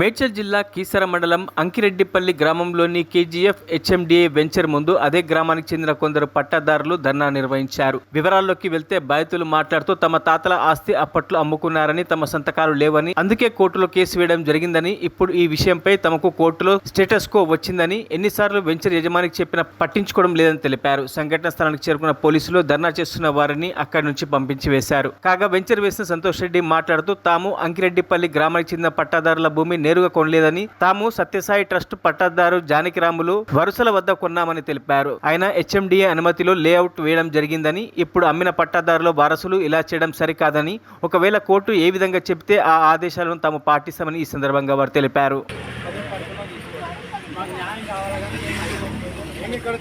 మేడ్చల్ జిల్లా కీసర మండలం అంకిరెడ్డిపల్లి గ్రామంలోని కేజీఎఫ్ హెచ్ఎండిఏ వెంచర్ ముందు అదే గ్రామానికి చెందిన కొందరు పట్టాదారులు ధర్నా నిర్వహించారు. వివరాల్లోకి వెళ్తే బాధితులు మాట్లాడుతూ తమ తాతల ఆస్తి అప్పట్లో అమ్ముకున్నారని తమ సంతకాలు లేవని అందుకే కోర్టులో కేసు వేయడం జరిగిందని ఇప్పుడు ఈ విషయంపై తమకు కోర్టులో స్టేటస్ కో వచ్చిందని ఎన్నిసార్లు వెంచర్ యజమానికి చెప్పినా పట్టించుకోవడం లేదని తెలిపారు. సంఘటన స్థలానికి చేరుకున్న పోలీసులు ధర్నా చేస్తున్న వారిని అక్కడి నుంచి పంపించి వేశారు. కాగా వెంచర్ వేసిన సంతోష్ రెడ్డి మాట్లాడుతూ తాము అంకిరెడ్డిపల్లి గ్రామానికి చెందిన పట్టాదారుల భూమి నేరుగా కొనలేదని తాము సత్యసాయి ట్రస్ట్ పట్టాదారు జానకిరాములు వరుసల వద్ద కొన్నామని తెలిపారు. ఆయన హెచ్ఎండిఏ అనుమతిలో లేఅవుట్ వేయడం జరిగిందని ఇప్పుడు అమ్మిన పట్టాదారుల వారసులు ఇలా చేయడం సరికాదని ఒకవేళ కోర్టు ఏ విధంగా చెబితే ఆ ఆదేశాలను తాము పాటిస్తామని ఈ సందర్భంగా వారు తెలిపారు. ఇక్కడ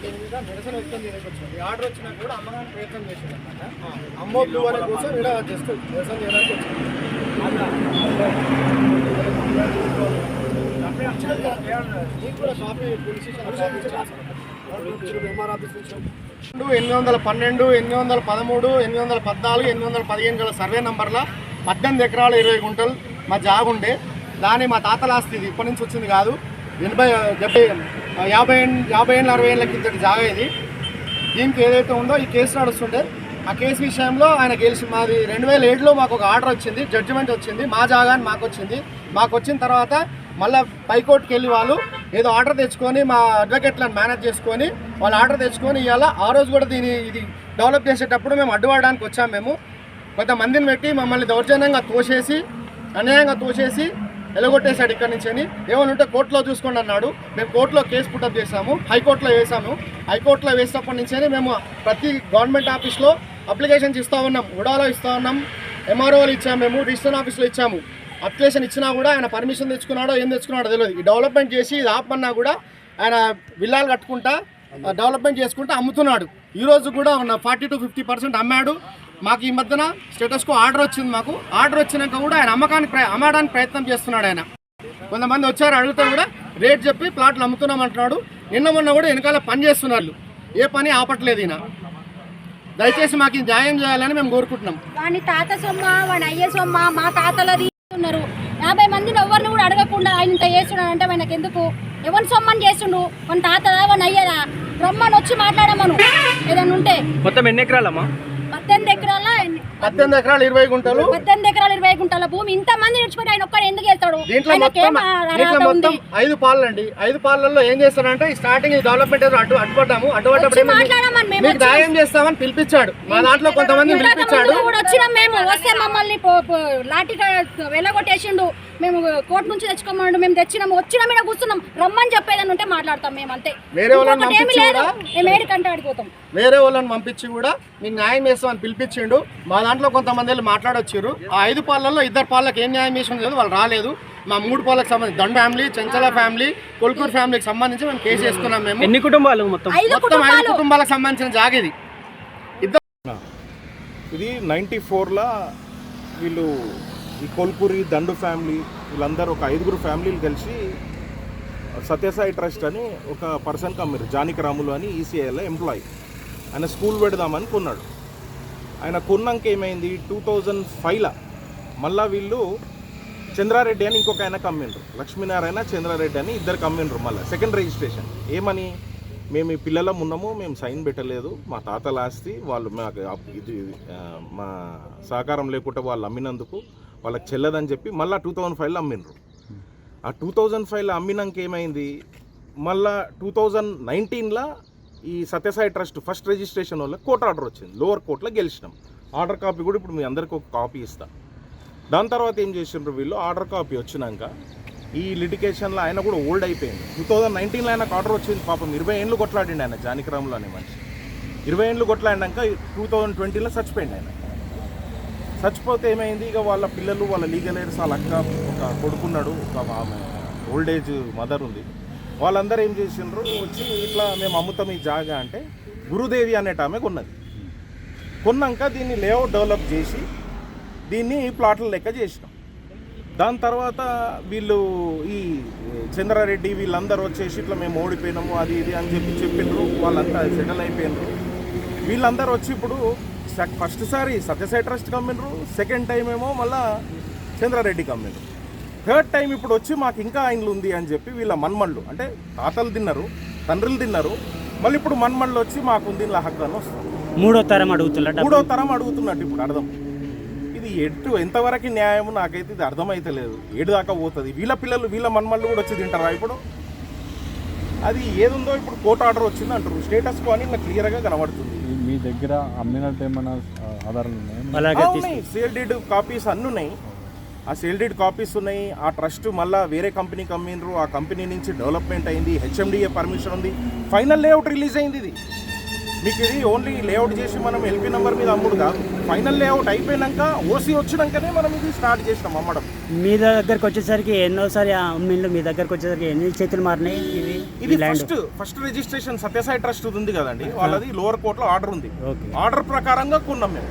నిరసన వ్యక్తం చేయడానికి ఆర్డర్ కూడా ప్రయత్నం అనమాట కోసం ఇక్కడ జస్ట్ నిరసన చేయడానికి వచ్చింది నీకు కూడా కాపీ పోలీస్ స్టేషన్ కాపీ ఇచ్చాను. ఎంఆర్ ఆఫీస్ ఎనిమిది వందల పన్నెండు ఎనిమిది వందల పదమూడు ఎనిమిది వందల పద్నాలుగు ఎనిమిది వందల పదిహేను గల సర్వే నంబర్ల పద్దెనిమిది ఎకరాలు ఇరవై గుంటలు మా జాగుండే దాని మా తాతల ఆస్తి ఇది. ఇప్పటి నుంచి వచ్చింది కాదు. ఎనభై డెబ్బై యాభై యాభై ఏళ్ళ అరవై ఏళ్ళ కిందటి జాగా ఇది. దీనికి ఏదైతే ఉందో ఈ కేసు నడుస్తుండే ఆ కేసు విషయంలో ఆయన గెలిచి మాది రెండు వేల ఏడులో మాకు ఒక ఆర్డర్ వచ్చింది జడ్జిమెంట్ వచ్చింది మా జాగా అని మాకు వచ్చింది. మాకు వచ్చిన తర్వాత మళ్ళీ పైకోర్టుకి వెళ్ళి వాళ్ళు ఏదో ఆర్డర్ తెచ్చుకొని మా అడ్వకేట్లను మేనేజ్ చేసుకొని వాళ్ళు ఆర్డర్ తెచ్చుకొని ఇవాళ ఆ రోజు కూడా దీని ఇది డెవలప్ చేసేటప్పుడు మేము అడ్డుపడడానికి వచ్చాము మేము. కొంతమందిని పెట్టి మమ్మల్ని దౌర్జన్యంగా తోసేసి అన్యాయంగా తోసేసి ఎలగొట్టేశాడు ఇక్కడి నుంచి అని. ఏమైనా ఉంటే కోర్టులో చూసుకోండి అన్నాడు. మేము కోర్టులో కేసు పుట్టప్ చేశాము హైకోర్టులో వేసాము హైకోర్టులో వేసినప్పటి నుంచి మేము ప్రతి గవర్నమెంట్ ఆఫీస్లో అప్లికేషన్స్ ఇస్తూ ఉన్నాం ఉడాలో ఇస్తూ ఉన్నాం ఎంఆర్ఓలు ఇచ్చాము మేము రిజిస్టర్ ఆఫీస్లో ఇచ్చాము. అప్లికేషన్ ఇచ్చినా కూడా ఆయన పర్మిషన్ తెచ్చుకున్నాడో ఏం తెచ్చుకున్నాడో తెలియదు. ఈ డెవలప్మెంట్ చేసి ఇది ఆపమన్నా కూడా ఆయన విల్లాలు కట్టుకుంటా డెవలప్మెంట్ చేసుకుంటూ అమ్ముతున్నాడు. ఈరోజు కూడా ఉన్న ఫార్టీ టు ఫిఫ్టీ పర్సెంట్ అమ్మాడు. మాకు ఈ మధ్యన స్టేటస్కు ఆర్డర్ వచ్చింది మాకు. ఆర్డర్ వచ్చినాక కూడా ఆయన అమ్మకానికి అమ్మడానికి ప్రయత్నం చేస్తున్నాడు ఆయన. కొంతమంది వచ్చారు అడిగితే కూడా రేట్ చెప్పి ప్లాట్లు అమ్ముతున్నాం అంటున్నాడు. నిన్న మొన్న కూడా వెనకాల పని చేస్తున్నారు. ఏ పని ఆపట్లేదు ఈయన. దయచేసి మాకు న్యాయం చేయాలని మేము కోరుకుంటున్నాం. వాని తాత సొమ్మ వాని అయ్య సొమ్మ మా తాతలది ఉన్నారు యాభై మందిని ఎవరిని కూడా అడగకుండా ఆయన ఇంత చేస్తున్నాడు అంటే ఆయనకు ఎందుకు? ఎవరి సొమ్మని చేస్తుండు? మన తాతదా వాని అయ్యదా? రమ్మని వచ్చి మాట్లాడమను. ఏదైనా ఉంటే. మొత్తం ఎన్ని ఎకరాలమ్మా? పద్దెనిమిది ఎకరాలు ఇరవై గుంటలు. పద్దెనిమిది ఎకరాలు ఇరవై గుంటల భూమి. ఇంత మంది నిడిచిపెట్టి ఆయన ఒక్కడు ఎందుకు వెళ్తాడు దీంట్లో మొత్తం దీంట్లో మొత్తం ఐదు పాలు అండి ఐదు పాలల్లో ఏం చేస్తారంటే ఈ స్టార్టింగ్ డెవలప్మెంట్ ఏదో అడ్డు అడ్డుపడ్డాము. అడ్డుపడ్డప్పుడు మీకు న్యాయం చేస్తామని పిలిపించాడు. మా దాంట్లో కొంతమంది పిలిపించాడు. వచ్చినాం మేము. వస్తే మమ్మల్ని లాఠీగా వెళ్ళగొట్టేసిండు. మేము కోర్టు నుంచి తెచ్చుకోమన్నాడు మేము తెచ్చినాము. వచ్చిన మీద కూర్చున్నాం. రమ్మని చెప్పేదని ఉంటే మాట్లాడతాం మేము అంతే. వేరే వాళ్ళని వేరే వాళ్ళని పంపించి కూడా మీకు న్యాయం చేస్తామని పిలిపించిండు. మా దాంట్లో కొంతమంది వెళ్ళి మాట్లాడొచ్చారు. ఆ ఐదు పాలల్లో ఇద్దరు పాలకి ఏం న్యాయం చేసిన లేదు వాళ్ళు రాలేదు. మా మూడు పాలకు సంబంధించి దండ ఫ్యామిలీ చెంచల ఫ్యామిలీ కొల్కూరు ఫ్యామిలీకి సంబంధించి మేము కేసు వేసుకున్నాం మేము. ఎన్ని కుటుంబాలు మొత్తం? ఐదు మొత్తం ఐదు కుటుంబాలు. కుటుంబాలకు సంబంధించిన జాగేది ఇది. నైంటీ ఫోర్లో వీళ్ళు ఈ కొల్పూరి దండు ఫ్యామిలీ వీళ్ళందరూ ఒక ఐదుగురు ఫ్యామిలీలు కలిసి సత్యసాయి ట్రస్ట్ అని ఒక పర్సన్ కమ్మారు జానికి రాములు అని ఈసీఐలో ఎంప్లాయీ. ఆయన స్కూల్ పెడదామని కొన్నాడు. ఆయన కొన్నాక ఏమైంది? టూ థౌజండ్ ఫైవ్లో మళ్ళా వీళ్ళు చంద్రారెడ్డి అని ఇంకొక ఆయన కమ్మిండ్రు లక్ష్మీనారాయణ చంద్రారెడ్డి అని ఇద్దరు కమ్మిండ్రు మళ్ళీ. Second registration. ఏమని? మేము ఈ పిల్లలం ఉన్నాము మేము సైన్ పెట్టలేదు. మా తాతల ఆస్తి వాళ్ళు మాకు ఇది మా సహకారం లేకుండా వాళ్ళు అమ్మినందుకు వాళ్ళకి చెల్లదని చెప్పి మళ్ళీ టూ థౌజండ్ ఫైవ్లో అమ్మిండ్రు. ఆ టూ థౌజండ్ ఫైవ్లో అమ్మినాక ఏమైంది? మళ్ళా టూ థౌజండ్ నైన్టీన్లో ఈ సత్యసాయి ట్రస్ట్ ఫస్ట్ రిజిస్ట్రేషన్ వల్ల కోర్టు ఆర్డర్ వచ్చింది. లోవర్ కోర్టులో గెలిచినాం. ఆర్డర్ కాపీ కూడా ఇప్పుడు మీ అందరికీ ఒక కాపీ ఇస్తా. దాని తర్వాత ఏం చేసిండ్రు వీళ్ళు? ఆర్డర్ కాపీ వచ్చినాక ఈ లిటికేషన్లో ఆయన కూడా ఓల్డ్ అయిపోయింది టూ థౌజండ్ నైన్టీన్లో ఆయనకు ఆర్డర్ వచ్చింది. పాపం ఇరవై ఏళ్ళు కొట్లాడిండి ఆయన జానకిరాములు అనే మనిషి. ఇరవై ఏళ్ళు కొట్లాడినాక టూ థౌజండ్ ట్వంటీలో చచ్చిపోయింది ఆయన. చచ్చిపోతే ఏమైంది? ఇక వాళ్ళ పిల్లలు వాళ్ళ లీగల్ ఎయిర్స్ వాళ్ళ అక్క ఒక కొడుకున్నాడు ఒక ఆమె ఓల్డ్ ఏజ్ మదర్ ఉంది. వాళ్ళందరూ ఏం చేసిండ్రు? వచ్చి ఇట్లా మేము అమ్ముతాం ఈ జాగా అంటే గురుదేవి అనేట ఆమె కొన్నది. కొన్నాక దీన్ని లేఅవుట్ డెవలప్ చేసి దీన్ని ప్లాట్ల లెక్క చేసినాం. దాని తర్వాత వీళ్ళు ఈ చంద్రారెడ్డి వీళ్ళందరూ వచ్చేసి ఇట్లా మేము ఓడిపోయినాము అది ఇది అని చెప్పి చెప్పిండ్రు. వాళ్ళంతా సెటిల్ అయిపోయినారు. వీళ్ళందరూ వచ్చి ఇప్పుడు ఫస్ట్ సారి సత్యసాయి ట్రస్ట్ కమ్మిండ్రు సెకండ్ టైం ఏమో మళ్ళా చంద్రారెడ్డి కమ్మినరు థర్డ్ టైం ఇప్పుడు వచ్చి మాకు ఇంకా ఆయనలు ఉంది అని చెప్పి వీళ్ళ మన్మళ్ళు అంటే తాతలు తిన్నారు తండ్రులు తిన్నారు. మళ్ళీ ఇప్పుడు మన్మళ్ళు వచ్చి మాకు దీనిలో హక్కు అని వస్తుంది. మూడో తరం అడుగుతున్నట్టు మూడో తరం అడుగుతున్నట్టు ఇప్పుడు అర్థం. ఇది ఎటు ఎంతవరకు న్యాయం నాకైతే ఇది అర్థమైతే లేదు. ఏడు దాకా పోతుంది. వీళ్ళ పిల్లలు వీళ్ళ మన్మళ్ళు కూడా వచ్చి తింటారా ఇప్పుడు? అది ఏదుందో ఇప్పుడు కోర్టు ఆర్డర్ వచ్చింది అంటారు. స్టేటస్ కో అని నాకు క్లియర్గా కనబడుతుంది. మీ- దగ్గర అమ్మినట్టు ఏమైనా ఆధారాలు ఉన్నాయా? అలాగే ఆ, ఉన్నాయి. సేల్ డీడ్ కాపీస్ అన్నీ ఉన్నాయి. ఆ సేల్ డీడ్ కాపీస్ ఉన్నాయి. ఆ ట్రస్ట్ మళ్ళీ వేరే కంపెనీకి అమ్మిండ్రు. ఆ కంపెనీ నుంచి డెవలప్మెంట్ అయింది. హెచ్ఎండిఏ పర్మిషన్ ఉంది. ఫైనల్ లేఅవుట్ రిలీజ్ అయింది ఇది. మీకు ఇది ఓన్లీ లేఅవుట్ చేసి మనం ఎల్పీ నెంబర్ మీద అమ్ముడు కాదు. ఫైనల్ లేఅవుట్ అయిపోయినాక ఓసీ వచ్చినాకనే మనం ఇది స్టార్ట్ చేసినాం అమ్మడం. మీ దగ్గరకు వచ్చేసరికి ఎన్నోసారి ఆ మిల్లు మీ దగ్గరకు వచ్చేసరికి ఎన్ని చేతులు మారినాయి? ఇవి ఇది first first registration Sathya Sai trust ఉంది కదండి. వాళ్ళది లోవర్ కోర్టులో ఆర్డర్ ఉంది. ఆర్డర్ ప్రకారంగా కొన్నాం మేము.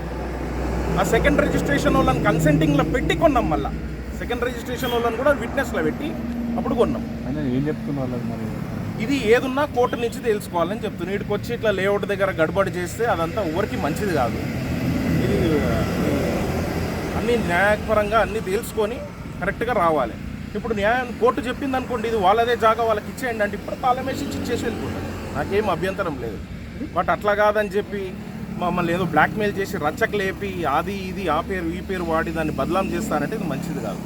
ఆ సెకండ్ రిజిస్ట్రేషన్ వాళ్ళని కన్సెంటింగ్లో పెట్టి కొన్నాం మళ్ళా. సెకండ్ రిజిస్ట్రేషన్ వాళ్ళని కూడా విట్నెస్లో పెట్టి అప్పుడు కొన్నాం. ఏం చెప్తున్న వాళ్ళకి మరి? ఇది ఏదున్నా కోర్టు నుంచి తెలుసుకోవాలని చెప్తున్నాను వీటికి వచ్చి ఇట్లా లేఅవుట్ దగ్గర గడబడి చేస్తే అదంతా ఎవరికి మంచిది కాదు. ఇది అన్ని న్యాయపరంగా అన్ని తెలుసుకొని కరెక్ట్గా రావాలి. ఇప్పుడు న్యాయం కోర్టు చెప్పింది అనుకోండి ఇది వాళ్ళదే జాగా వాళ్ళకి ఇచ్చేయండి అంటే ఇప్పుడు తాళం వేసి ఇచ్చేసి వెళ్ళిపోతారు. నాకేం అభ్యంతరం లేదు. బట్ అట్లా కాదని చెప్పి మమ్మల్ని ఏదో బ్లాక్మెయిల్ చేసి రచ్చకు లేపి అది ఇది ఆ పేరు ఈ పేరు వాడి దాన్ని బదలాం చేస్తానంటే ఇది మంచిది కాదు.